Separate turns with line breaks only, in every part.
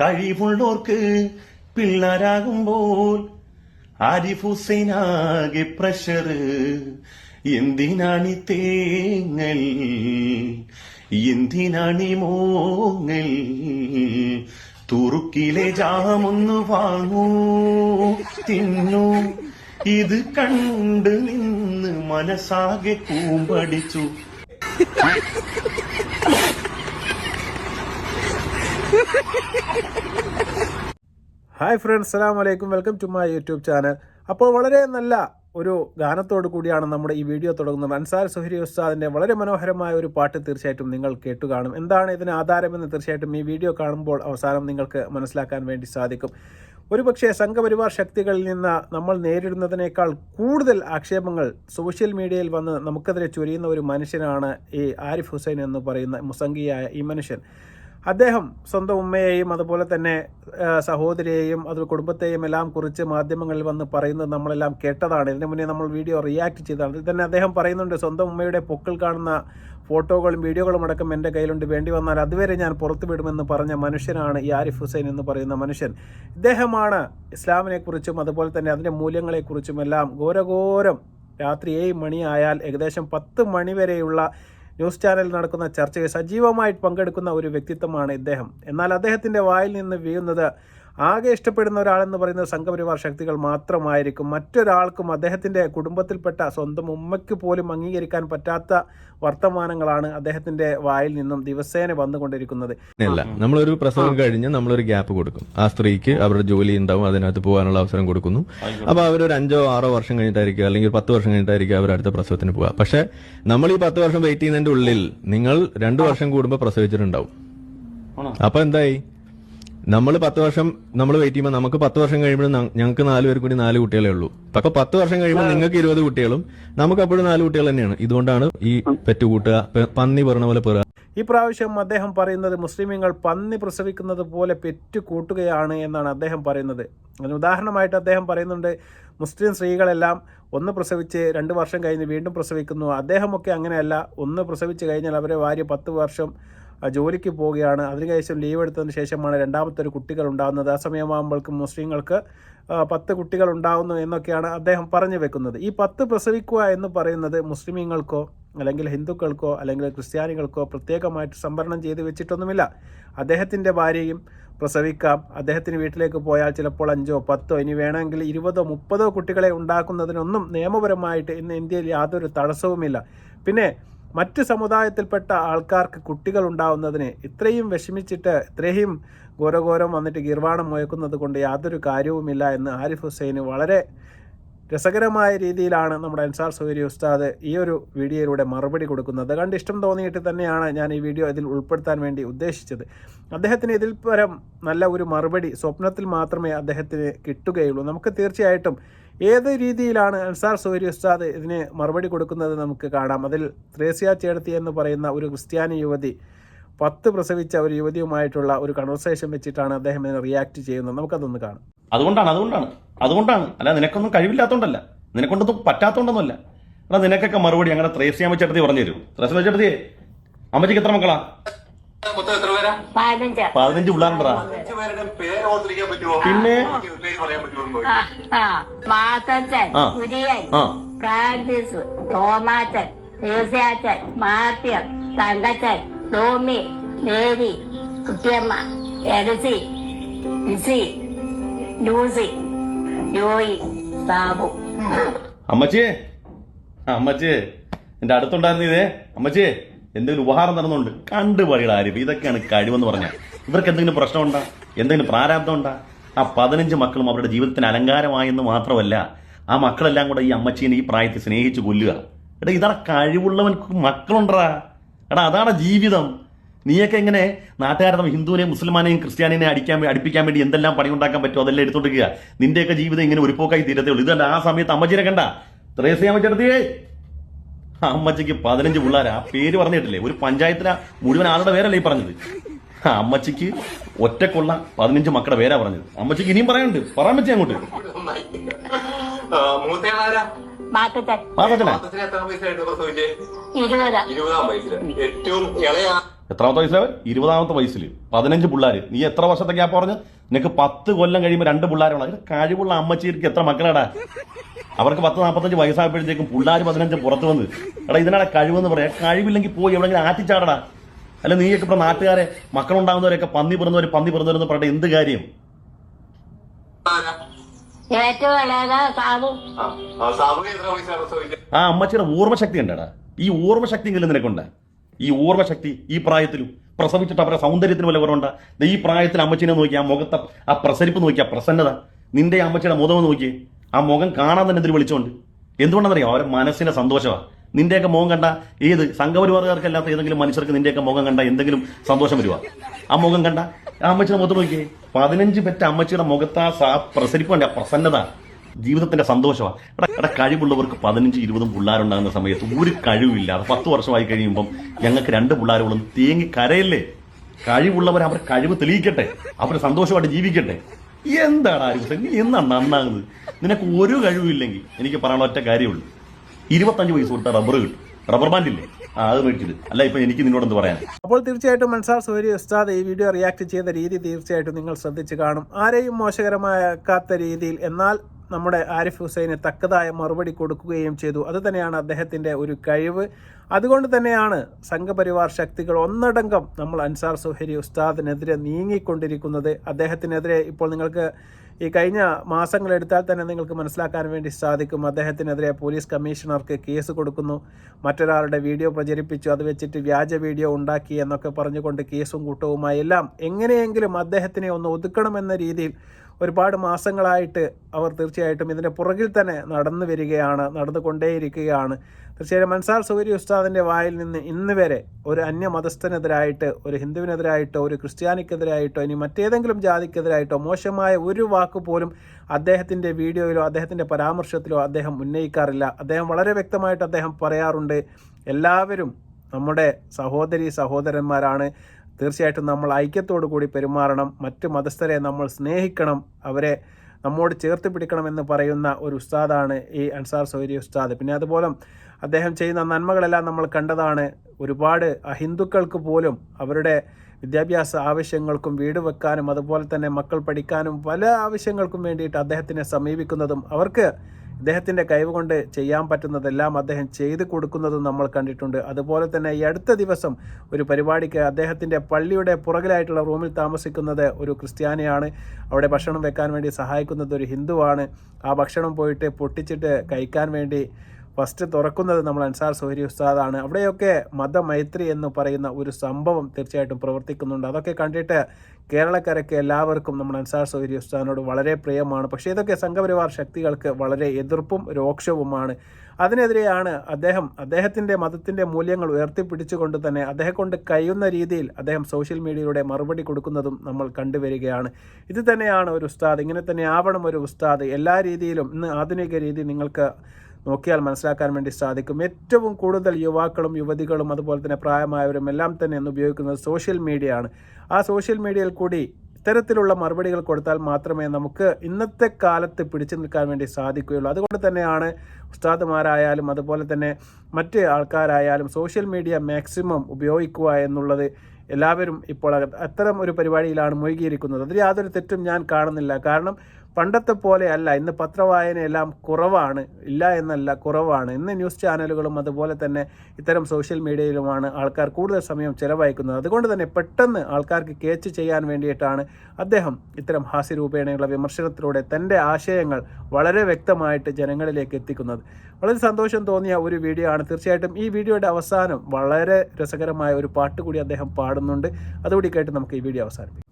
കഴിവുള്ളോർക്ക് പിള്ളേരാകുമ്പോൾ ആരിഫ് ഹുസൈനാകെ പ്രഷർ എന്തിനാണി തേങ്ങൽ? എന്തിനാണി മോങ്ങൽ? തുറുക്കിലെ ജാമൊന്നു വാങ്ങൂ തിന്നു. ഇത് കണ്ട് നിന്ന് മനസ്സാകെ കൂമ്പടിച്ചു.
ഹായ് ഫ്രണ്ട്സ് സലാം വലൈക്കും welcome to my YouTube channel. അപ്പോൾ വളരെ നല്ല ഒരു ഗാനത്തോടു കൂടിയാണ് നമ്മുടെ ഈ വീഡിയോ തുടങ്ങുന്നത്. അൻസാർ സുഹരി ഉസ്താദിന്റെ വളരെ മനോഹരമായ ഒരു പാട്ട് തീർച്ചയായിട്ടും നിങ്ങൾ കേട്ടു കാണും. എന്താണ് ഇതിന് ആധാരമെന്ന് തീർച്ചയായിട്ടും ഈ വീഡിയോ കാണുമ്പോൾ അവസാനം നിങ്ങൾക്ക് മനസ്സിലാക്കാൻ വേണ്ടി സാധിക്കും. ഒരുപക്ഷെ സംഘപരിവാർ ശക്തികളിൽ നിന്ന് നമ്മൾ നേരിടുന്നതിനേക്കാൾ കൂടുതൽ ആക്ഷേപങ്ങൾ സോഷ്യൽ മീഡിയയിൽ വന്ന് നമുക്കെതിരെ ചൊരിയുന്ന ഒരു മനുഷ്യനാണ് ഈ ആരിഫ് ഹുസൈൻ എന്ന് പറയുന്ന മുസംഗിയായ ഈ മനുഷ്യൻ. അദ്ദേഹം സ്വന്തം ഉമ്മയെയും അതുപോലെ തന്നെ സഹോദരിയെയും അത് കുടുംബത്തെയും എല്ലാം കുറിച്ച് മാധ്യമങ്ങളിൽ വന്ന് പറയുന്നത് നമ്മളെല്ലാം കേട്ടതാണ്. ഇതിനു മുന്നേ നമ്മൾ വീഡിയോ റിയാക്ട് ചെയ്തതാണ്. ഇതിൽ തന്നെ അദ്ദേഹം പറയുന്നുണ്ട് സ്വന്തം ഉമ്മയുടെ പൊക്കൾ കാണുന്ന ഫോട്ടോകളും വീഡിയോകളും അടക്കം എന്റെ കയ്യിലുണ്ട്. വേണ്ടി വന്നാൽ അതുവരെ ഞാൻ പുറത്തു വിടുമെന്ന് പറഞ്ഞ മനുഷ്യനാണ് ഈ ആരിഫ് ഹുസൈൻ എന്ന് പറയുന്ന മനുഷ്യൻ. ഇദ്ദേഹമാണ് ഇസ്ലാമിനെക്കുറിച്ചും അതുപോലെ തന്നെ അതിന്റെ മൂല്യങ്ങളെക്കുറിച്ചും എല്ലാം ഘോരഘോരം രാത്രി ഏഴ് മണിയായാൽ ഏകദേശം പത്ത് മണി വരെയുള്ള ന്യൂസ് ചാനലിൽ നടക്കുന്ന ചർച്ചയിൽ സജീവമായി പങ്കെടുക്കുന്ന ഒരു വ്യക്തിത്വമാണ് ഇദ്ദേഹം. എന്നാൽ അദ്ദേഹത്തിന്റെ വായിൽ നിന്ന് വീഴുന്നത് ആകെ ഇഷ്ടപ്പെടുന്ന ഒരാളെന്ന് പറയുന്നത് സംഘപരിവാർ ശക്തികൾ മാത്രമായിരിക്കും. മറ്റൊരാൾക്കും അദ്ദേഹത്തിന്റെ കുടുംബത്തിൽപ്പെട്ട സ്വന്തം ഉമ്മയ്ക്ക് പോലും അംഗീകരിക്കാൻ പറ്റാത്ത വർത്തമാനങ്ങളാണ് അദ്ദേഹത്തിന്റെ വായിൽ നിന്നും ദിവസേന വന്നുകൊണ്ടിരിക്കുന്നത്.
അല്ല നമ്മളൊരു പ്രസവം കഴിഞ്ഞ് നമ്മളൊരു ഗ്യാപ്പ് കൊടുക്കും. ആ സ്ത്രീക്ക് അവരുടെ ജോലി ഉണ്ടാവും അതിനകത്ത് പോകാനുള്ള അവസരം കൊടുക്കുന്നു. അപ്പൊ അവരൊരു അഞ്ചോ ആറോ വർഷം കഴിഞ്ഞിട്ടായിരിക്കും അല്ലെങ്കിൽ പത്ത് വർഷം കഴിഞ്ഞിട്ടായിരിക്കും അവർ അടുത്ത പ്രസവത്തിന് പോകുക പക്ഷെ നമ്മൾ ഈ പത്ത് വർഷം വെയിറ്റ് ചെയ്യുന്നതിന്റെ ഉള്ളിൽ നിങ്ങൾ രണ്ടു വർഷം കൂടുമ്പോൾ പ്രസവിച്ചിട്ടുണ്ടാവും. അപ്പൊ എന്തായി? നമ്മൾ പത്ത് വർഷം നമ്മൾ വെയിറ്റ് ചെയ്യുമ്പോൾ നമുക്ക് പത്ത് വർഷം കഴിയുമ്പോൾ ഞങ്ങൾക്ക് നാല് പേർ കൂടി നാല് കുട്ടികളെ ഉള്ളൂ. അപ്പൊ പത്ത് വർഷം കഴിയുമ്പോൾ നിങ്ങൾക്ക് ഇരുപത് കുട്ടികളും നമുക്ക് അപ്പോഴും നാല് കുട്ടികൾ തന്നെയാണ്. ഇതുകൊണ്ടാണ് ഈ പെറ്റ് കൂട്ടുക പന്നി പറഞ്ഞ പോലെ പെറുക.
ഈ പ്രാവശ്യം അദ്ദേഹം പറയുന്നത് മുസ്ലിമീങ്ങൾ പന്നി പ്രസവിക്കുന്നത് പോലെ പെറ്റ് കൂട്ടുകയാണ് എന്നാണ് അദ്ദേഹം പറയുന്നത്. അതിന് ഉദാഹരണമായിട്ട് അദ്ദേഹം പറയുന്നുണ്ട് മുസ്ലിം സ്ത്രീകളെല്ലാം ഒന്ന് പ്രസവിച്ച് രണ്ട് വർഷം കഴിഞ്ഞ് വീണ്ടും പ്രസവിക്കുന്നു. അദ്ദേഹമൊക്കെ അങ്ങനെയല്ല. ഒന്ന് പ്രസവിച്ച് കഴിഞ്ഞാൽ അവരെ ഭാര്യ പത്ത് വർഷം ജോലിക്ക് പോവുകയാണ്. അതിനുശേഷം ലീവ് എടുത്തതിന് ശേഷമാണ് രണ്ടാമത്തെ ഒരു കുട്ടികൾ ഉണ്ടാകുന്നത്. ആ സമയമാകുമ്പോഴേക്കും മുസ്ലിങ്ങൾക്ക് പത്ത് കുട്ടികൾ ഉണ്ടാകുന്നു എന്നൊക്കെയാണ് അദ്ദേഹം പറഞ്ഞു വെക്കുന്നത്. ഈ പത്ത് പ്രസവിക്കുക എന്ന് പറയുന്നത് മുസ്ലിമീങ്ങൾക്കോ അല്ലെങ്കിൽ ഹിന്ദുക്കൾക്കോ അല്ലെങ്കിൽ ക്രിസ്ത്യാനികൾക്കോ പ്രത്യേകമായിട്ട് സംവരണം ചെയ്ത് വെച്ചിട്ടൊന്നുമില്ല. അദ്ദേഹത്തിന്റെ ഭാര്യയും പ്രസവിക്കാം. അദ്ദേഹത്തിന് വീട്ടിലേക്ക് പോയാൽ ചിലപ്പോൾ അഞ്ചോ പത്തോ ഇനി വേണമെങ്കിൽ ഇരുപതോ മുപ്പതോ കുട്ടികളെ ഉണ്ടാക്കുന്നതിനൊന്നും നിയമപരമായിട്ട് ഇന്ന് ഇന്ത്യയിൽ യാതൊരു തടസ്സവുമില്ല. പിന്നെ മറ്റ് സമുദായത്തിൽപ്പെട്ട ആൾക്കാർക്ക് കുട്ടികൾ ഉണ്ടാവുന്നതിന് ഇത്രയും വിഷമിച്ചിട്ട് ഇത്രയും ഘോരഘോരം വന്നിട്ട് ഗീർവാണം മുഴക്കുന്നത് കൊണ്ട് യാതൊരു കാര്യവുമില്ല എന്ന് ആരിഫ് ഹുസൈന് വളരെ രസകരമായ രീതിയിലാണ് നമ്മുടെ അൻസാർ സൗകര്യ ഉസ്താദ് ഈ ഒരു വീഡിയോയിലൂടെ മറുപടി കൊടുക്കുന്നത്. കണ്ട് ഇഷ്ടം തോന്നിയിട്ട് തന്നെയാണ് ഞാൻ ഈ വീഡിയോ ഇതിൽ ഉൾപ്പെടുത്താൻ വേണ്ടി ഉദ്ദേശിച്ചത്. അദ്ദേഹത്തിന് ഇതിൽ പരം നല്ല ഒരു മറുപടി സ്വപ്നത്തിൽ മാത്രമേ അദ്ദേഹത്തിന് കിട്ടുകയുള്ളൂ. നമുക്ക് തീർച്ചയായിട്ടും ഏത് രീതിയിലാണ് അൻസാർ സൗരി ഉസ്താദ് ഇതിന് മറുപടി കൊടുക്കുന്നത് നമുക്ക് കാണാം. അതിൽ ത്രേസ്യ ചേർത്തി എന്ന് പറയുന്ന ഒരു ക്രിസ്ത്യാനി യുവതി പത്ത് പ്രസവിച്ച ഒരു യുവതിയുമായിട്ടുള്ള ഒരു കൺവെർസേഷൻ വെച്ചിട്ടാണ് അദ്ദേഹം ഇതിനെ റിയാക്ട് ചെയ്യുന്നത്. നമുക്കതൊന്ന് കാണാം.
അതുകൊണ്ടാണ് അതുകൊണ്ടാണ്. അതുകൊണ്ടാണ്. അല്ല നിനക്കൊന്നും കഴിവില്ലാത്തതുകൊണ്ടല്ല നിനക്കൊണ്ടൊന്നും പറ്റാത്തതുകൊണ്ടൊന്നുമല്ല എടാ നിനക്കൊക്കെ മറുപടി അങ്ങനെ ത്രേസ്യാമ്മ ചേട്ടത്തി പറഞ്ഞു തരൂ. ത്രേസ്യാമ്മ ചേട്ടത്തിയെ അമ്മച്ചിക്ക് എത്ര മക്കളാ?
മൊത്തം എത്ര പേരാ?
പതിനഞ്ച്.
പിള്ളേരുണ്ടാ പിന്നെ?
ആ ഫ്രാൻസിസ് തോമാച്ചൻ യേശാച്ചൻ മാത്യം തങ്കച്ചൻ ടോമി മേരി കുട്ടിയമ്മ എഡസി ഇസി ലൂസി. ജോയി സാബു
അമ്മച്ചിയെ ആ അമ്മച്ചിയെ എന്റെ അടുത്തുണ്ടായിരുന്നു ഇതേ. അമ്മച്ചിയെ എന്തെങ്കിലും ഉപഹാരം തരുന്നുണ്ട്. കണ്ടുപടിയുടെ ആരിഫ് ഇതൊക്കെയാണ് കഴിവെന്ന് പറഞ്ഞാൽ ഇവർക്ക് എന്തെങ്കിലും പ്രശ്നമുണ്ടാ? എന്തെങ്കിലും പ്രാരാബ്ദം ഉണ്ടാ ആ പതിനഞ്ച് മക്കളും അവരുടെ ജീവിതത്തിന് അലങ്കാരമായെന്ന് മാത്രമല്ല ആ മക്കളെല്ലാം കൂടെ ഈ അമ്മച്ചീനെ ഈ പ്രായത്തിൽ സ്നേഹിച്ച് കൊല്ലുക. എടാ ഇതാണ് കഴിവുള്ളവൻ മക്കളുണ്ടടാ. എടാ അതാണ് ജീവിതം. നീയൊക്കെ എങ്ങനെ നാട്ടുകാരെ ഹിന്ദുവിനെയും മുസ്ലിമാനെയും ക്രിസ്ത്യാനിനെ അടിക്കാൻ അടിപ്പിക്കാൻ വേണ്ടി എന്തെല്ലാം പണി ഉണ്ടാക്കാൻ പറ്റുമോ അതെല്ലാം എടുത്തോണ്ടിരിക്കുക. നിന്റെയൊക്കെ ജീവിതം ഇങ്ങനെ ഒരു പോക്കായി തീരത്തേ ഉള്ളൂ. ഇതല്ല ആ സമയത്ത് അമ്മച്ചിനെ കണ്ട. ത്രേസ്യാമ്മ ചേർത്തിയേ ആ അമ്മച്ചിക്ക് പതിനഞ്ച് പിള്ളേരാ. ആ പേര് പറഞ്ഞിട്ടില്ലേ? ഒരു പഞ്ചായത്തിലെ മുഴുവൻ ആളുടെ പേരല്ലേ ഈ പറഞ്ഞത്. അമ്മച്ചിക്ക് ഒറ്റക്കുള്ള പതിനഞ്ച് മക്കളുടെ പേരാ പറഞ്ഞത്. അമ്മച്ചിക്ക് ഇനിയും പറയാനുണ്ട്. പറയാൻ പറ്റി അങ്ങോട്ട്.
മാത്തച്ഛൻ ഇരുപത്
ഇരുപതാം ഏറ്റവും ഇളയ
എത്രാമത്തെ വയസ്സിലവൻ ഇരുപതാമത്തെ വയസ്സിൽ പതിനഞ്ച് പിള്ളേർ നീ എത്ര വർഷത്തെ ഗ്യാപ്പ് പറഞ്ഞു നിനക്ക് പത്ത് കൊല്ലം കഴിയുമ്പോൾ രണ്ട് പിള്ളേരാണ് അതിന് കഴിവുള്ള അമ്മച്ചീർക്ക് എത്ര മക്കളാടാ? അവർക്ക് പത്ത് നാൽപ്പത്തഞ്ച് വയസ്സായപ്പോഴത്തേക്കും പിള്ളേർ പതിനഞ്ച് പുറത്ത് വന്ന് എടാ ഇതിനാണ് കഴിവെന്ന് പറയാം. കഴിവില്ലെങ്കിൽ പോയി എവിടെങ്കിലും ആറ്റിച്ചാടടാ അല്ല നീയൊക്കെ ഇപ്പൊ നാട്ടുകാരെ മക്കളുണ്ടാകുന്നവരൊക്കെ പന്നി പിറന്നവർ പന്നി പിറന്നവരെന്ന് പറഞ്ഞിട്ട് എന്ത് കാര്യം?
ആ,
അമ്മച്ചിയുടെ ഓർമ്മശക്തി ഉണ്ടടാ ഈ ഓർമ്മശക്തി എങ്കിലും നിനക്കുണ്ട് ഈ ഓർമ്മശക്തി ഈ പ്രായത്തിലും പ്രസവിച്ചിട്ട് അവരുടെ സൗന്ദര്യത്തിന് വല്ല കുറവുണ്ട? ഈ പ്രായത്തിൽ അമ്മച്ചിനെ നോക്കി ആ മുഖത്തെ ആ പ്രസരിപ്പ് നോക്കി ആ പ്രസന്നത. നിന്റെ അമ്മച്ചിയുടെ മുഖം നോക്കി ആ മുഖം കാണാൻ തന്നെ ഇതിൽ വിളിച്ചോണ്ട് എന്തുകൊണ്ടെന്നറിയാം അവരുടെ മനസ്സിന്റെ സന്തോഷമാണ് നിന്റെയൊക്കെ മുഖം കണ്ട ഏത് സംഘപരിവാറുകാർക്കല്ലാത്ത ഏതെങ്കിലും മനുഷ്യർക്ക് നിന്റെയൊക്കെ മുഖം കണ്ട എന്തെങ്കിലും സന്തോഷം വരുവാ. ആ മുഖം കണ്ട അമ്മച്ചിയുടെ മുഖത്ത് നോക്കിയേ. പതിനഞ്ച് പെറ്റ അമ്മച്ചിയുടെ മുഖത്ത് ആ പ്രസരിപ്പുണ്ട് ആ പ്രസന്നത. ജീവിതത്തിന്റെ സന്തോഷമാണ് എടാ കഴിവുള്ളവർക്ക് പതിനഞ്ച് ഇരുപതും പിള്ളേരുണ്ടാകുന്ന സമയത്ത് ഒരു കഴിവില്ല. അത് പത്ത് വർഷമായി കഴിയുമ്പം ഞങ്ങൾക്ക് രണ്ട് പിള്ളേരുകളും തേങ്ങി കരയല്ലേ? കഴിവുള്ളവർ അവരുടെ കഴിവ് തെളിയിക്കട്ടെ. അവർ സന്തോഷമായിട്ട് ജീവിക്കട്ടെ. എന്താണ് ആരും നീ എന്നാണ് നന്നാകുന്നത്? നിനക്ക് ഒരു കഴിവില്ലെങ്കിൽ എനിക്ക് പറയാനുള്ള ഒറ്റ കാര്യമുള്ളൂ. ഇരുപത്തഞ്ച് വയസ്സ് കൊടുത്ത റബ്ബർ കിട്ടും. റബ്ബർ ബാൻഡ് ഇല്ലേ? ആ അത് മേടിച്ചത് അല്ല ഇപ്പൊ എനിക്ക് നിന്നോട് എന്ത് പറയാൻ
അപ്പോൾ തീർച്ചയായിട്ടും മൻസാർ സൂര്യ ഉസ്താദ് ഈ വീഡിയോ റിയാക്ട് ചെയ്ത രീതി തീർച്ചയായിട്ടും നിങ്ങൾ ശ്രദ്ധിച്ചു കാണും. ആരെയും മോശകരമാക്കാത്ത രീതിയിൽ എന്നാൽ നമ്മുടെ ആരിഫ് ഹുസൈന് തക്കതായ മറുപടി കൊടുക്കുകയും ചെയ്തു. അത് തന്നെയാണ് അദ്ദേഹത്തിന്റെ ഒരു കഴിവ്. അതുകൊണ്ട് തന്നെയാണ് സംഘപരിവാർ ശക്തികൾ ഒന്നടങ്കം നമ്മൾ അൻസാർ സുഹരി ഉസ്താദിനെതിരെ നീങ്ങിക്കൊണ്ടിരിക്കുന്നത്. അദ്ദേഹത്തിനെതിരെ ഇപ്പോൾ നിങ്ങൾക്ക് ഈ കഴിഞ്ഞ മാസങ്ങളെടുത്താൽ തന്നെ നിങ്ങൾക്ക് മനസ്സിലാക്കാൻ വേണ്ടി സാധിക്കും. അദ്ദേഹത്തിനെതിരെ പോലീസ് കമ്മീഷണർക്ക് കേസ് കൊടുക്കുന്നു. മറ്റൊരാളുടെ വീഡിയോ പ്രചരിപ്പിച്ചു. അത് വെച്ചിട്ട് വ്യാജ വീഡിയോ ഉണ്ടാക്കി എന്നൊക്കെ പറഞ്ഞുകൊണ്ട് കേസും കൂട്ടവുമായി എല്ലാം എങ്ങനെയെങ്കിലും അദ്ദേഹത്തിനെ ഒന്ന് ഒതുക്കണമെന്ന രീതിയിൽ ഒരുപാട് മാസങ്ങളായിട്ട് അവർ തീർച്ചയായിട്ടും ഇതിന്റെ പുറകിൽ തന്നെ നടന്നു വരികയാണ് നടന്നുകൊണ്ടേയിരിക്കുകയാണ്. തീർച്ചയായും മൻസാർ സൗരി ഉസ്താദിന്റെ വായിൽ നിന്ന് ഇന്ന് വരെ ഒരു അന്യമതസ്ഥനെതിരായിട്ട് ഒരു ഹിന്ദുവിനെതിരായിട്ടോ ഒരു ക്രിസ്ത്യാനിക്കെതിരായിട്ടോ ഇനി മറ്റേതെങ്കിലും ജാതിക്കെതിരായിട്ടോ മോശമായ ഒരു വാക്ക് പോലും അദ്ദേഹത്തിന്റെ വീഡിയോയിലോ അദ്ദേഹത്തിന്റെ പരാമർശത്തിലോ അദ്ദേഹം ഉന്നയിക്കാറില്ല. അദ്ദേഹം വളരെ വ്യക്തമായിട്ട് അദ്ദേഹം പറയാറുണ്ട് എല്ലാവരും നമ്മുടെ സഹോദരി സഹോദരന്മാരാണ്. തീർച്ചയായിട്ടും നമ്മൾ ഐക്യത്തോടു കൂടി പെരുമാറണം. മറ്റ് മതസ്ഥരെ നമ്മൾ സ്നേഹിക്കണം. അവരെ നമ്മോട് ചേർത്ത് പിടിക്കണമെന്ന് പറയുന്ന ഒരു ഉസ്താദാണ് ഈ അൻസാർ സൗരി ഉസ്താദ്. പിന്നെ അതുപോലെ അദ്ദേഹം ചെയ്യുന്ന നന്മകളെല്ലാം നമ്മൾ കണ്ടതാണ്. ഒരുപാട് ഹിന്ദുക്കൾക്ക് പോലും അവരുടെ വിദ്യാഭ്യാസ ആവശ്യങ്ങൾക്കും വീട് വെക്കാനും അതുപോലെ തന്നെ മക്കൾ പഠിക്കാനും പല ആവശ്യങ്ങൾക്കും വേണ്ടിയിട്ട് അദ്ദേഹത്തിനെ സമീപിക്കുന്നതും അവർക്ക് ഇദ്ദേഹത്തിന്റെ കഴിവുകൊണ്ട് ചെയ്യാൻ പറ്റുന്നതെല്ലാം അദ്ദേഹം ചെയ്തു കൊടുക്കുന്നതും നമ്മൾ കണ്ടിട്ടുണ്ട്. അതുപോലെ തന്നെ ഈ അടുത്ത ദിവസം ഒരു പരിപാടിക്ക് അദ്ദേഹത്തിന്റെ പള്ളിയുടെ പുറകിലായിട്ടുള്ള റൂമിൽ താമസിക്കുന്നത് ഒരു ക്രിസ്ത്യാനിയാണ്. അവിടെ ഭക്ഷണം വെക്കാൻ വേണ്ടി സഹായിക്കുന്നത് ഒരു ഹിന്ദുവാണ്. ആ ഭക്ഷണം പോയിട്ട് പൊട്ടിച്ചിട്ട് കഴിക്കാൻ വേണ്ടി ഫസ്റ്റ് തുറക്കുന്നത് നമ്മൾ അൻസാർ സോഹരി ഉസ്താദാണ്. അവിടെയൊക്കെ മതമൈത്രി എന്ന് പറയുന്ന ഒരു സംഭവം തീർച്ചയായിട്ടും പ്രവർത്തിക്കുന്നുണ്ട്. അതൊക്കെ കണ്ടിട്ട് കേരളക്കരയ്ക്ക് എല്ലാവർക്കും നമ്മുടെ അൻസാർ സൗരി ഉസ്താനോട് വളരെ പ്രിയമാണ്. പക്ഷേ ഇതൊക്കെ സംഘപരിവാർ ശക്തികൾക്ക് വളരെ എതിർപ്പും രോക്ഷവുമാണ്. അതിനെതിരെയാണ് അദ്ദേഹം അദ്ദേഹത്തിന്റെ മതത്തിന്റെ മൂല്യങ്ങൾ ഉയർത്തിപ്പിടിച്ചുകൊണ്ട് തന്നെ അദ്ദേഹം കൊണ്ട് കഴിയുന്ന രീതിയിൽ അദ്ദേഹം സോഷ്യൽ മീഡിയയിലൂടെ മറുപടി കൊടുക്കുന്നതും നമ്മൾ കണ്ടുവരികയാണ്. ഇത് തന്നെയാണ് ഒരു ഉസ്താദ് ഇങ്ങനെ തന്നെ ആവണം ഒരു ഉസ്താദ്. എല്ലാ രീതിയിലും ഇന്ന് ആധുനിക രീതി നിങ്ങൾക്ക് നോക്കിയാൽ മനസ്സിലാക്കാൻ വേണ്ടി സാധിക്കും. ഏറ്റവും കൂടുതൽ യുവാക്കളും യുവതികളും അതുപോലെ തന്നെ പ്രായമായവരും എല്ലാം തന്നെ ഇന്ന് ഉപയോഗിക്കുന്നത് സോഷ്യൽ മീഡിയ ആണ് ആ സോഷ്യൽ മീഡിയയിൽ കൂടി ഇത്തരത്തിലുള്ള മറുപടികൾ കൊടുത്താൽ മാത്രമേ നമുക്ക് ഇന്നത്തെ കാലത്ത് പിടിച്ചു നിൽക്കാൻ വേണ്ടി സാധിക്കുകയുള്ളൂ. അതുകൊണ്ട് തന്നെയാണ് ഉസ്താദുമാരായാലും അതുപോലെ തന്നെ മറ്റ് ആൾക്കാരായാലും സോഷ്യൽ മീഡിയ മാക്സിമം ഉപയോഗിക്കുക എന്നുള്ളത് എല്ലാവരും ഇപ്പോൾ അത്തരം ഒരു പരിപാടിയിലാണ് മുഴുകിയിരിക്കുന്നത്. അതിൽ യാതൊരു തെറ്റും ഞാൻ കാണുന്നില്ല. കാരണം പണ്ടത്തെ പോലെ അല്ല. ഇന്ന് പത്രവായനയെല്ലാം കുറവാണ്. ഇല്ല എന്നല്ല കുറവാണ്. ഇന്ന് ന്യൂസ് ചാനലുകളും അതുപോലെ തന്നെ ഇത്തരം സോഷ്യൽ മീഡിയയിലുമാണ് ആൾക്കാർ കൂടുതൽ സമയം ചിലവഴിക്കുന്നത്. അതുകൊണ്ട് തന്നെ പെട്ടെന്ന് ആൾക്കാർക്ക് കേച്ച് ചെയ്യാൻ വേണ്ടിയിട്ടാണ് അദ്ദേഹം ഇത്തരം ഹാസ്യരൂപേണയുള്ള വിമർശനത്തിലൂടെ തന്റെ ആശയങ്ങൾ വളരെ വ്യക്തമായിട്ട് ജനങ്ങളിലേക്ക് എത്തിക്കുന്നത്. വളരെ സന്തോഷം തോന്നിയ ഒരു വീഡിയോ ആണ്. തീർച്ചയായിട്ടും ഈ വീഡിയോയുടെ അവസാനം വളരെ രസകരമായ ഒരു പാട്ട് കൂടി അദ്ദേഹം പാടുന്നുണ്ട്. അതുകൂടി കേട്ട് നമുക്ക് ഈ വീഡിയോ അവസാനിപ്പിക്കാം.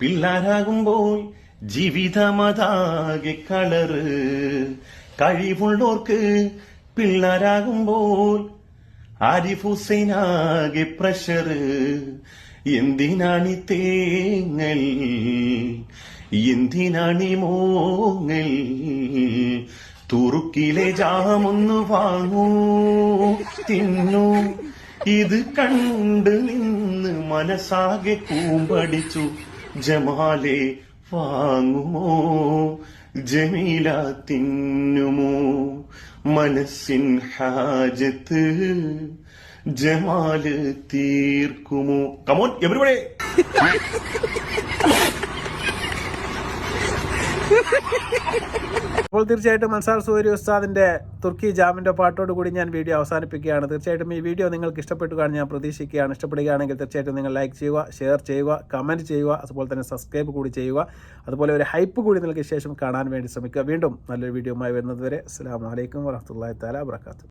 പിള്ളാരാകുമ്പോൾ ജീവിതമതാകെ കളറ്. കഴിവുള്ളോർക്ക് പിള്ളാരാകുമ്പോൾ ആരിഫ് ഹുസൈനാകെ പ്രഷറ്. എന്തിനാണി തേങ്ങൽ? എന്തിനാണി മോങ്ങൽ? തുറുക്കിലെ ജാമൊന്നു വാങ്ങൂ തിന്നു. ഇത് കണ്ട് നിന്ന് മനസ്സാകെ കൂമ്പടിച്ചു ജമാലെ വാങ്ങുമോ? ജമീല തിന്നുമോ? മനസ്സിൻ ഹാജത്ത് ജമാൽ തീർക്കുമോ? കമോൺ എവരിബഡി
അപ്പോൾ തീർച്ചയായിട്ടും മൻസാർ സൂരി ഉസ്താദിന്റെ തുർക്കി ജാമിന്റെ പാട്ടോട് കൂടി ഞാൻ വീഡിയോ അവസാനിപ്പിക്കുകയാണ്. തീർച്ചയായിട്ടും ഈ വീഡിയോ നിങ്ങൾക്ക് ഇഷ്ടപ്പെട്ടു കാണാൻ ഞാൻ പ്രതീക്ഷിക്കുകയാണ്. ഇഷ്ടപ്പെടുകയാണെങ്കിൽ തീർച്ചയായിട്ടും നിങ്ങൾ ലൈക്ക് ചെയ്യുക ഷെയർ ചെയ്യുക കമന്റ് ചെയ്യുക അതുപോലെ തന്നെ സബ്സ്ക്രൈബ് കൂടി ചെയ്യുക. അതുപോലെ ഒരു ഹൈപ്പ് കൂടി നൽകിയ ശേഷം കാണാൻ വേണ്ടി ശ്രമിക്കുക. വീണ്ടും നല്ലൊരു വീഡിയോയുമായി വരുന്നത് വരെ. അസ്സാം വലൈക്കും വരഹമുല്ലാ താല വാത്തു